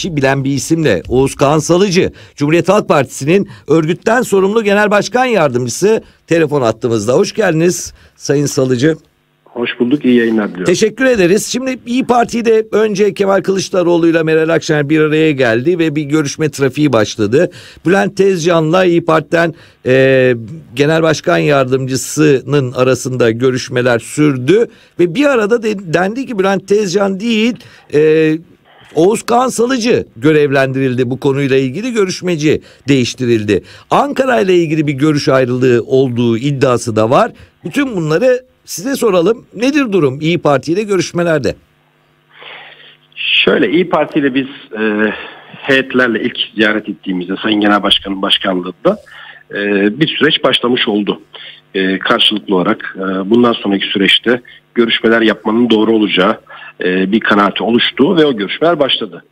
işi bilen bir isimle Oğuz Kağan Salıcı, Cumhuriyet Halk Partisi'nin örgütten sorumlu genel başkan yardımcısı telefon attığımızda. Hoş geldiniz Sayın Salıcı. Hoş bulduk, iyi yayınlar diliyorum. Teşekkür ederiz. Şimdi İyi Parti'de önce Kemal Kılıçdaroğlu ile Meral Akşener bir araya geldi ve bir görüşme trafiği başladı. Bülent Tezcan'la İyi Parti'den e, Genel Başkan Yardımcısının arasında görüşmeler sürdü. Ve bir arada de, dendi ki Bülent Tezcan değil... E, Oğuz Kağan Salıcı görevlendirildi bu konuyla ilgili görüşmeci değiştirildi. Ankara ile ilgili bir görüş ayrılığı olduğu iddiası da var. Bütün bunları size soralım. Nedir durum İyi Parti ile görüşmelerde? Şöyle İyi Parti ile biz e, heyetlerle ilk ziyaret ettiğimizde Sayın Genel Başkan'ın başkanlığında e, bir süreç başlamış oldu. E, karşılıklı olarak e, bundan sonraki süreçte görüşmeler yapmanın doğru olacağı e, bir kanaati oluştu ve o görüşmeler başladı.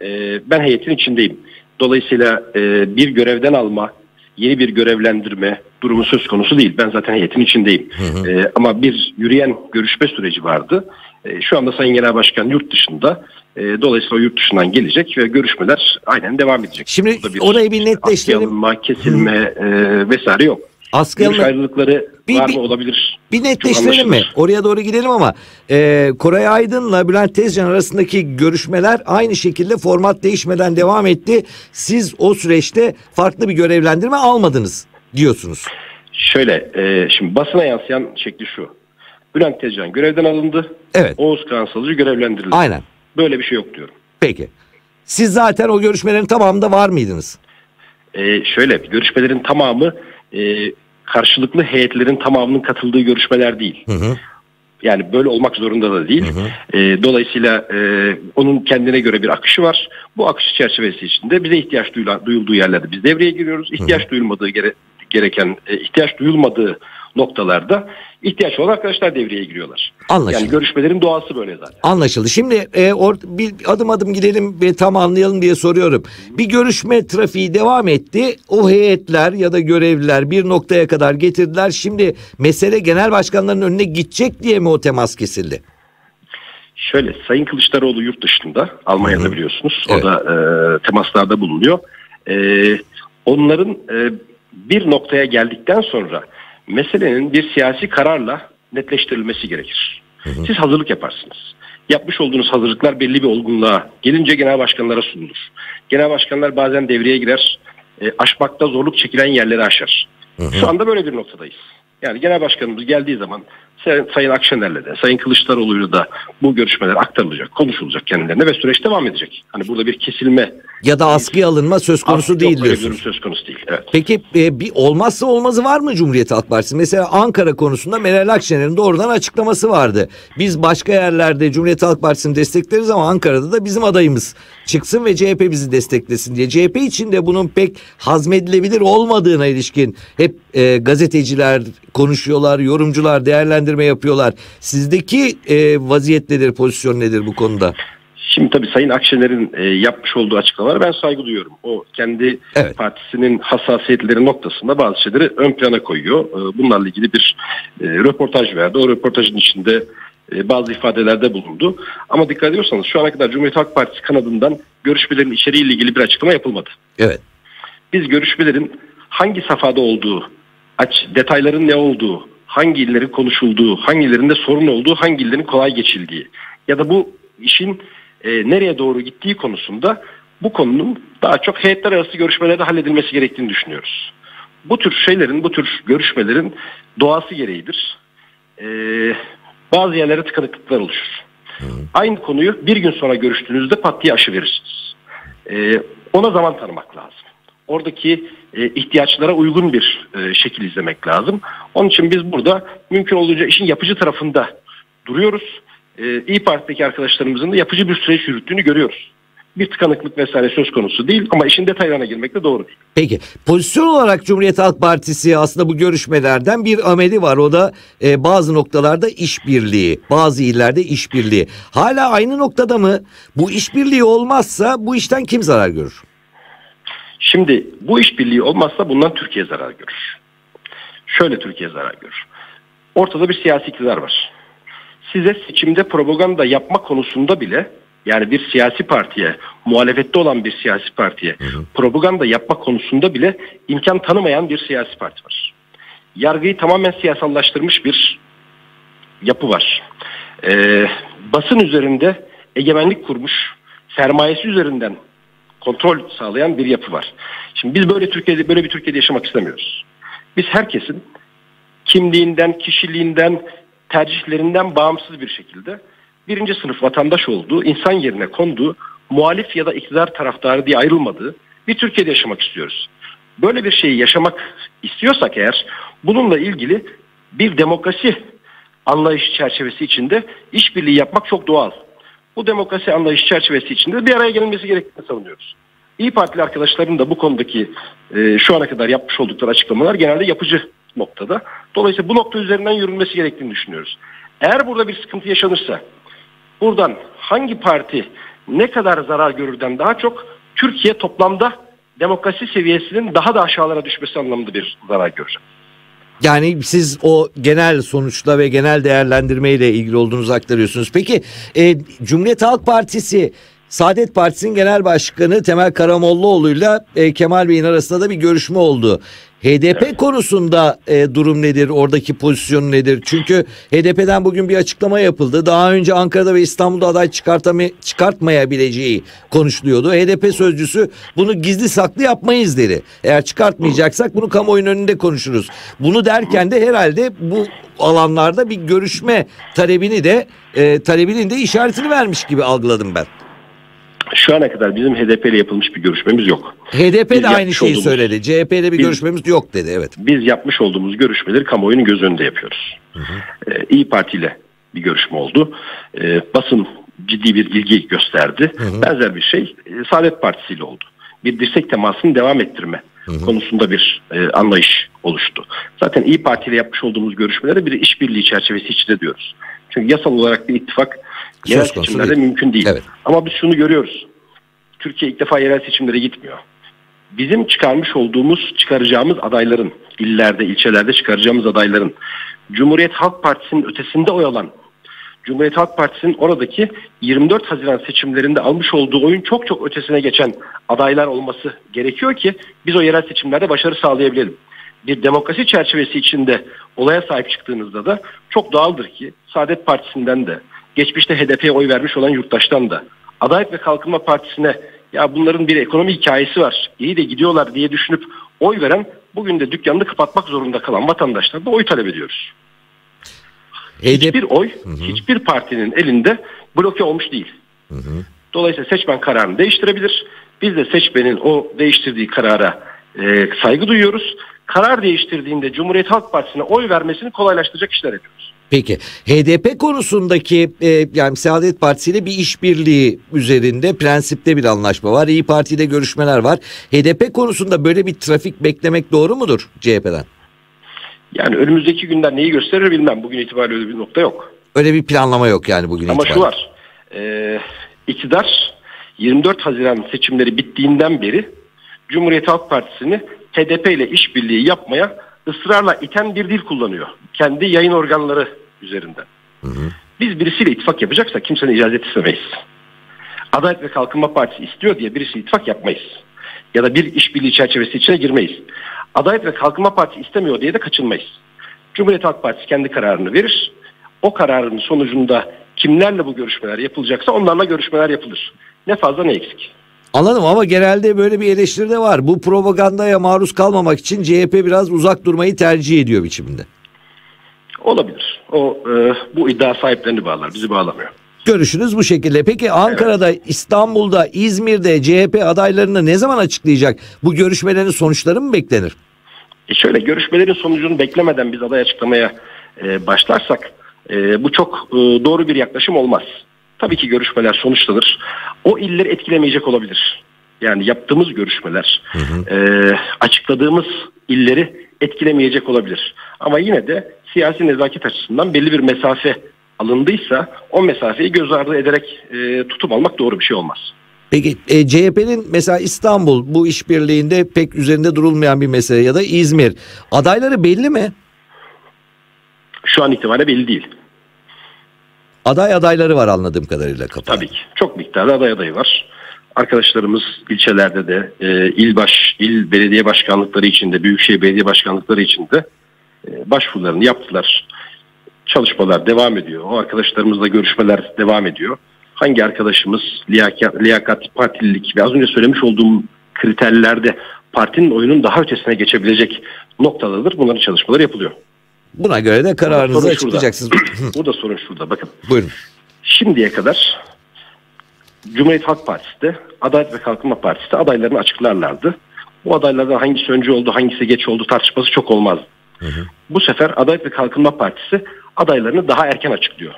E, ben heyetin içindeyim. Dolayısıyla e, bir görevden alma, yeni bir görevlendirme durumu söz konusu değil. Ben zaten heyetin içindeyim. Hı hı. E, ama bir yürüyen görüşme süreci vardı. E, şu anda Sayın Genel Başkan yurt dışında. E, dolayısıyla yurt dışından gelecek ve görüşmeler aynen devam edecek. Şimdi bir orayı bir netleştirelim. Alınma, kesilme e, vesaire yok. Askı Görüş ayrılıkları bir, var mı olabilir? Bir netleştirelim mi? Oraya doğru gidelim ama e, Koray Aydın'la Bülent Tezcan arasındaki görüşmeler aynı şekilde format değişmeden devam etti. Siz o süreçte farklı bir görevlendirme almadınız diyorsunuz. Şöyle e, şimdi basına yansıyan şekli şu. Bülent Tezcan görevden alındı. Evet. Oğuz Kağan Salıcı görevlendirildi. Aynen. Böyle bir şey yok diyorum. Peki. Siz zaten o görüşmelerin tamamında var mıydınız? Ee, şöyle görüşmelerin tamamı e, karşılıklı heyetlerin tamamının katıldığı görüşmeler değil. Hı hı. Yani böyle olmak zorunda da değil. Hı hı. E, dolayısıyla e, onun kendine göre bir akışı var. Bu akış çerçevesi içinde bize ihtiyaç duyulan, duyulduğu yerlerde biz devreye giriyoruz. İhtiyaç hı hı. duyulmadığı gere, gereken, e, ihtiyaç duyulmadığı noktalarda ihtiyaç olan arkadaşlar devreye giriyorlar. Anlaşıldı. Yani görüşmelerin doğası böyle zaten. Anlaşıldı. Şimdi e, or, bir adım adım gidelim ve tam anlayalım diye soruyorum. Bir görüşme trafiği devam etti. O heyetler ya da görevliler bir noktaya kadar getirdiler. Şimdi mesele genel başkanların önüne gidecek diye mi o temas kesildi? Şöyle Sayın Kılıçdaroğlu yurt dışında Almanya'da Hı-hı. biliyorsunuz. Evet. O da e, temaslarda bulunuyor. E, onların e, bir noktaya geldikten sonra meselenin bir siyasi kararla netleştirilmesi gerekir. Hı hı. Siz hazırlık yaparsınız. Yapmış olduğunuz hazırlıklar belli bir olgunluğa gelince genel başkanlara sunulur. Genel başkanlar bazen devreye girer, e, aşmakta zorluk çekilen yerleri aşar. Hı hı. Şu anda böyle bir noktadayız. Yani genel başkanımız geldiği zaman Sayın Akşener'le de Sayın Kılıçdaroğlu'yla da bu görüşmeler aktarılacak, konuşulacak kendilerine ve süreç devam edecek. Hani burada bir kesilme ya da askıya alınma söz konusu Askı değil diyorsunuz. söz konusu değil. Evet. Peki e, bir olmazsa olmazı var mı Cumhuriyet Halk Partisi? Mesela Ankara konusunda Meral Akşener'in doğrudan açıklaması vardı. Biz başka yerlerde Cumhuriyet Halk Partisi'ni destekleriz ama Ankara'da da bizim adayımız çıksın ve CHP bizi desteklesin diye. CHP için de bunun pek hazmedilebilir olmadığına ilişkin hep e, gazeteciler konuşuyorlar, yorumcular değerlendirme yapıyorlar. Sizdeki e, vaziyet nedir, pozisyon nedir bu konuda? Şimdi tabii Sayın Akşener'in e, yapmış olduğu açıklamalara ben saygı duyuyorum. O kendi evet. partisinin hassasiyetleri noktasında bazı şeyleri ön plana koyuyor. E, bunlarla ilgili bir e, röportaj verdi. O röportajın içinde e, bazı ifadelerde bulundu. Ama dikkat ediyorsanız şu ana kadar Cumhuriyet Halk Partisi kanadından görüşmelerin içeriğiyle ilgili bir açıklama yapılmadı. Evet. Biz görüşmelerin hangi safhada olduğu, aç detayların ne olduğu, hangi illerin konuşulduğu, hangilerinde sorun olduğu, hangi illerin kolay geçildiği ya da bu işin e, nereye doğru gittiği konusunda bu konunun daha çok heyetler arası görüşmelerde halledilmesi gerektiğini düşünüyoruz. Bu tür şeylerin, bu tür görüşmelerin doğası gereğidir. E, bazı yerlere tıkanıklıklar oluşur. Aynı konuyu bir gün sonra görüştüğünüzde pat diye aşı verirsiniz. E, ona zaman tanımak lazım. Oradaki e, ihtiyaçlara uygun bir e, şekil izlemek lazım. Onun için biz burada mümkün olduğunca işin yapıcı tarafında duruyoruz e, İyi Parti'deki arkadaşlarımızın da yapıcı bir süreç yürüttüğünü görüyoruz. Bir tıkanıklık vesaire söz konusu değil ama işin detaylarına girmek de doğru değil. Peki pozisyon olarak Cumhuriyet Halk Partisi aslında bu görüşmelerden bir ameli var. O da e, bazı noktalarda işbirliği, bazı illerde işbirliği. Hala aynı noktada mı? Bu işbirliği olmazsa bu işten kim zarar görür? Şimdi bu işbirliği olmazsa bundan Türkiye zarar görür. Şöyle Türkiye zarar görür. Ortada bir siyasi iktidar var size seçimde propaganda yapma konusunda bile yani bir siyasi partiye, muhalefette olan bir siyasi partiye hı hı. propaganda yapma konusunda bile imkan tanımayan bir siyasi parti var. Yargıyı tamamen siyasallaştırmış bir yapı var. Ee, basın üzerinde egemenlik kurmuş, sermayesi üzerinden kontrol sağlayan bir yapı var. Şimdi biz böyle Türkiye'de böyle bir Türkiye'de yaşamak istemiyoruz. Biz herkesin kimliğinden, kişiliğinden, tercihlerinden bağımsız bir şekilde birinci sınıf vatandaş olduğu, insan yerine konduğu, muhalif ya da iktidar taraftarı diye ayrılmadığı bir Türkiye'de yaşamak istiyoruz. Böyle bir şeyi yaşamak istiyorsak eğer bununla ilgili bir demokrasi anlayış çerçevesi içinde işbirliği yapmak çok doğal. Bu demokrasi anlayış çerçevesi içinde bir araya gelmesi gerektiğini savunuyoruz. İyi Partili arkadaşların da bu konudaki e, şu ana kadar yapmış oldukları açıklamalar genelde yapıcı noktada. Dolayısıyla bu nokta üzerinden yürünmesi gerektiğini düşünüyoruz. Eğer burada bir sıkıntı yaşanırsa buradan hangi parti ne kadar zarar görürden daha çok Türkiye toplamda demokrasi seviyesinin daha da aşağılara düşmesi anlamında bir zarar görecek. Yani siz o genel sonuçla ve genel değerlendirmeyle ilgili olduğunuzu aktarıyorsunuz. Peki e, Cumhuriyet Halk Partisi Saadet Partisi'nin genel başkanı Temel Karamollaoğlu'yla e, Kemal Bey'in arasında da bir görüşme oldu. HDP evet. konusunda e, durum nedir? Oradaki pozisyon nedir? Çünkü HDP'den bugün bir açıklama yapıldı. Daha önce Ankara'da ve İstanbul'da aday çıkartmayabileceği konuşuluyordu. HDP sözcüsü bunu gizli saklı yapmayız dedi. Eğer çıkartmayacaksak bunu kamuoyunun önünde konuşuruz. Bunu derken de herhalde bu alanlarda bir görüşme talebini de e, talebinin de işaretini vermiş gibi algıladım ben. Şu ana kadar bizim HDP ile yapılmış bir görüşmemiz yok. HDP biz de aynı şeyi olduğumuz, söyledi. CHP ile bir biz, görüşmemiz yok dedi. Evet. Biz yapmış olduğumuz görüşmeleri kamuoyunun göz önünde yapıyoruz. Hı hı. Ee, İyi Parti ile bir görüşme oldu. Ee, basın ciddi bir ilgi gösterdi. Hı hı. Benzer bir şey e, Saadet Partisi ile oldu. Bir dirsek temasını devam ettirme hı hı. konusunda bir e, anlayış oluştu. Zaten İyi Parti ile yapmış olduğumuz görüşmelerde bir işbirliği çerçevesi içinde diyoruz. Çünkü yasal olarak bir ittifak yerel seçimlerde değil. mümkün değil. Evet. Ama biz şunu görüyoruz. Türkiye ilk defa yerel seçimlere gitmiyor. Bizim çıkarmış olduğumuz, çıkaracağımız adayların, illerde, ilçelerde çıkaracağımız adayların Cumhuriyet Halk Partisi'nin ötesinde oy alan, Cumhuriyet Halk Partisi'nin oradaki 24 Haziran seçimlerinde almış olduğu oyun çok çok ötesine geçen adaylar olması gerekiyor ki biz o yerel seçimlerde başarı sağlayabilelim. Bir demokrasi çerçevesi içinde olaya sahip çıktığınızda da çok doğaldır ki Saadet Partisi'nden de geçmişte HDP'ye oy vermiş olan yurttaştan da Adalet ve Kalkınma Partisi'ne ya bunların bir ekonomi hikayesi var iyi de gidiyorlar diye düşünüp oy veren bugün de dükkanını kapatmak zorunda kalan vatandaşlar da oy talep ediyoruz. Hiçbir oy hı hı. hiçbir partinin elinde bloke olmuş değil. Hı hı. Dolayısıyla seçmen kararını değiştirebilir. Biz de seçmenin o değiştirdiği karara e, saygı duyuyoruz. Karar değiştirdiğinde Cumhuriyet Halk Partisi'ne oy vermesini kolaylaştıracak işler yapıyoruz. Peki HDP konusundaki e, yani Saadet Partisi ile bir işbirliği üzerinde prensipte bir anlaşma var. İyi Parti'de görüşmeler var. HDP konusunda böyle bir trafik beklemek doğru mudur CHP'den? Yani önümüzdeki günler neyi gösterir bilmem. Bugün itibariyle öyle bir nokta yok. Öyle bir planlama yok yani bugün Ama itibariyle. şu var. E, iktidar 24 Haziran seçimleri bittiğinden beri Cumhuriyet Halk Partisi'ni HDP ile işbirliği yapmaya ısrarla iten bir dil kullanıyor. Kendi yayın organları üzerinden. Hı hı. Biz birisiyle ittifak yapacaksak kimsenin icazet istemeyiz. Adalet ve Kalkınma Partisi istiyor diye birisi ittifak yapmayız. Ya da bir işbirliği çerçevesi içine girmeyiz. Adalet ve Kalkınma Partisi istemiyor diye de kaçınmayız. Cumhuriyet Halk Partisi kendi kararını verir. O kararın sonucunda kimlerle bu görüşmeler yapılacaksa onlarla görüşmeler yapılır. Ne fazla ne eksik. Anladım ama genelde böyle bir eleştiri de var. Bu propagandaya maruz kalmamak için CHP biraz uzak durmayı tercih ediyor biçiminde. Olabilir. O e, bu iddia sahiplerini bağlar, bizi bağlamıyor. Görüşünüz bu şekilde. Peki Ankara'da, evet. İstanbul'da, İzmir'de CHP adaylarını ne zaman açıklayacak? Bu görüşmelerin sonuçları mı beklenir? E şöyle görüşmelerin sonucunu beklemeden biz aday açıklamaya e, başlarsak e, bu çok e, doğru bir yaklaşım olmaz. Tabii ki görüşmeler sonuçlanır. O illeri etkilemeyecek olabilir. Yani yaptığımız görüşmeler, hı hı. E, açıkladığımız illeri etkilemeyecek olabilir. Ama yine de siyasi nezaket açısından belli bir mesafe alındıysa o mesafeyi göz ardı ederek e, tutum almak doğru bir şey olmaz. Peki e, CHP'nin mesela İstanbul bu işbirliğinde pek üzerinde durulmayan bir mesele ya da İzmir adayları belli mi? Şu an itibariyle belli değil. Aday adayları var anladığım kadarıyla kapalı. Tabii ki. Çok miktarda aday adayı var. Arkadaşlarımız ilçelerde de e, il baş, il belediye başkanlıkları içinde, büyükşehir belediye başkanlıkları içinde e, başvurularını yaptılar. Çalışmalar devam ediyor. O arkadaşlarımızla görüşmeler devam ediyor. Hangi arkadaşımız liyakat, liyakat partililik ve az önce söylemiş olduğum kriterlerde partinin oyunun daha ötesine geçebilecek noktalardır. Bunların çalışmaları yapılıyor. Buna göre de kararınızı açıklayacaksınız. Burada sorun şurada. Bakın Buyurun. şimdiye kadar Cumhuriyet Halk Partisi de Adalet ve Kalkınma Partisi de adaylarını açıklarlardı. Bu adaylardan hangisi önce oldu, hangisi geç oldu tartışması çok olmaz. Bu sefer Adalet ve Kalkınma Partisi adaylarını daha erken açıklıyor.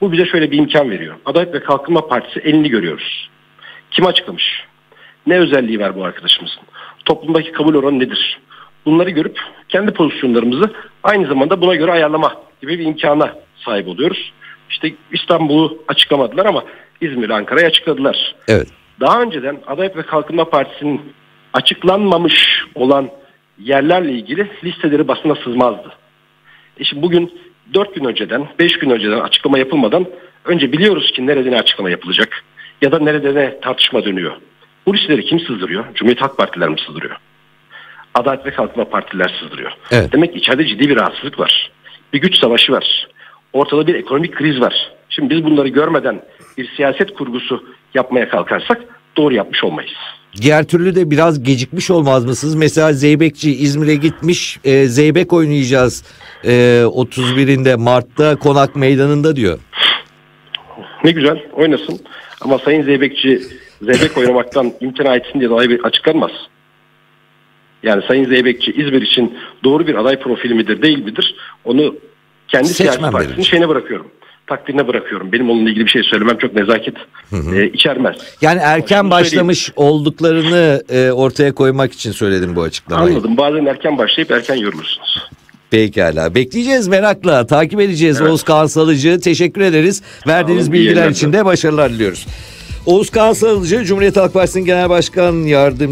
Bu bize şöyle bir imkan veriyor. Adalet ve Kalkınma Partisi elini görüyoruz. Kim açıklamış? Ne özelliği var bu arkadaşımızın? Toplumdaki kabul oranı nedir? Bunları görüp kendi pozisyonlarımızı aynı zamanda buna göre ayarlama gibi bir imkana sahip oluyoruz. İşte İstanbul'u açıklamadılar ama İzmir, Ankara'yı açıkladılar. Evet. Daha önceden Adalet ve Kalkınma Partisi'nin açıklanmamış olan yerlerle ilgili listeleri basına sızmazdı. E şimdi bugün 4 gün önceden, 5 gün önceden açıklama yapılmadan önce biliyoruz ki nerede ne açıklama yapılacak ya da nerede ne tartışma dönüyor. Bu listeleri kim sızdırıyor? Cumhuriyet Halk Partiler mi sızdırıyor? Adalet ve Kalkınma Partiler sızdırıyor. Evet. Demek ki içeride ciddi bir rahatsızlık var. Bir güç savaşı var. Ortada bir ekonomik kriz var. Şimdi biz bunları görmeden bir siyaset kurgusu yapmaya kalkarsak doğru yapmış olmayız. Diğer türlü de biraz gecikmiş olmaz mısınız? Mesela Zeybekçi İzmir'e gitmiş. E, Zeybek oynayacağız e, 31'inde Mart'ta Konak Meydanı'nda diyor. Ne güzel oynasın ama Sayın Zeybekçi Zeybek oynamaktan imtina etsin diye dolayı bir açıklanmaz. Yani Sayın Zeybekçi İzmir için doğru bir aday profili midir değil midir onu kendi Seçmen siyasi partisinin verir. şeyine bırakıyorum. Takdirine bırakıyorum. Benim onunla ilgili bir şey söylemem çok nezaket e, içermez. Yani erken başlamış olduklarını e, ortaya koymak için söyledim bu açıklamayı. Anladım. Bazen erken başlayıp erken yorulursunuz. Pekala. Bekleyeceğiz merakla. Takip edeceğiz Evet. Oğuz Kağan Salıcı. Teşekkür ederiz. Verdiğiniz iyi bilgiler için de başarılar diliyoruz. Oğuz Kağan Salıcı, Cumhuriyet Halk Partisi'nin Genel Başkan Yardımcısı.